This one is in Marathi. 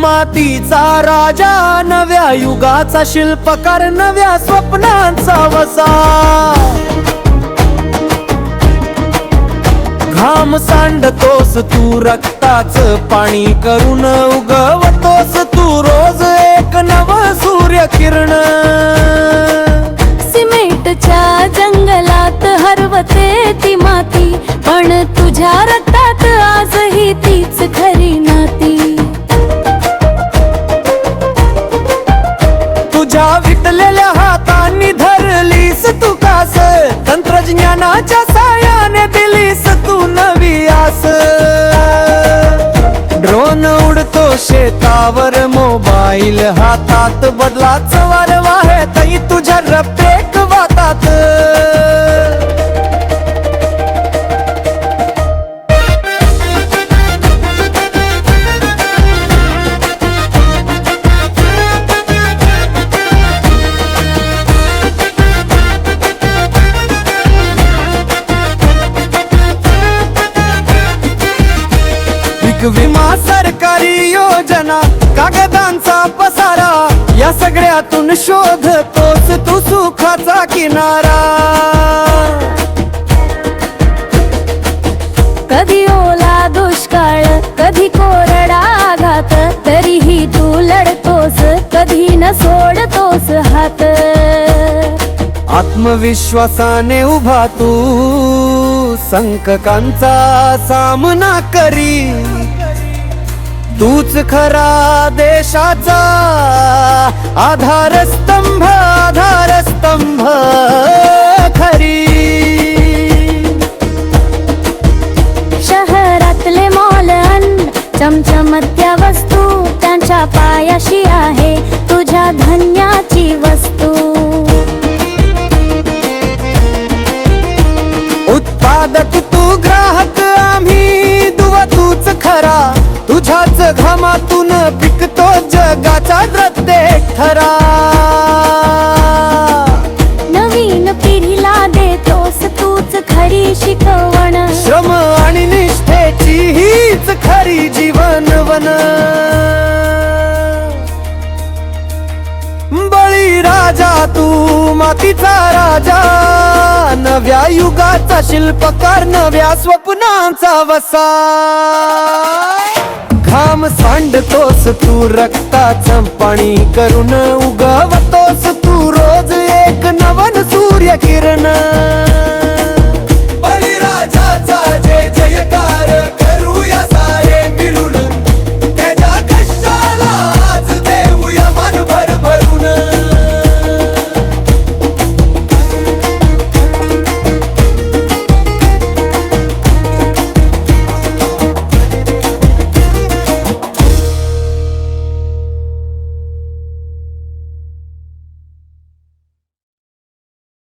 मातीचा राजा नव्या युगाचा शिल्पकार नव्या स्वप्नांचा वसा. घाम सांडतोस तू रक्ताच पाणी करून उगवतोस तू रोज एक नव सूर्य किरण सिमेंटच्या जंगलात हरवते ती माती पण तुझ्या रक्त तंत्रज्ञानाच्या सायाने दिलीस तू नवी आस ड्रोन उडतो शेतावर मोबाईल हातात बदलाच आहे तरी तुझ्या रप्तेक पीक विमा सरकारी योजना कागदांचा पसारा या सगळ्यातून शोधतोस तू सुखाचा किनारा. कधी ओला दुष्काळ कधी कोरडा आघात तरीही तू लढतोस कधी न सोडतोस हात. आत्मविश्वासाने उभा तू संकटांचा सामना करी. तूच खरा देशाचा आधारस्तंभ आधारस्तंभ खरी. शहरातले मॉल अन्न चमचमत्या वस्तू त्यांच्या पायाशी आहे तुझ्या धन्याची वस्तू. उत्पादक तू ग्राहक आम्ही दुवा तूच घामातून पिकतो जगाचा प्रत्येक थरा नवीन पिढीला देतोस तूच खरी शिकवण. श्रम आणि निष्ठेची हीच खरी जीवनवन बळी राजा तू मातीचा राजा. नव्या युगाचा शिल्पकार नव्या स्वप्नांचा वसा. घाम सांडतोस तू रक्ताचं पाणी करून उगवतोस तू रोज एक नवन सूर्य किरण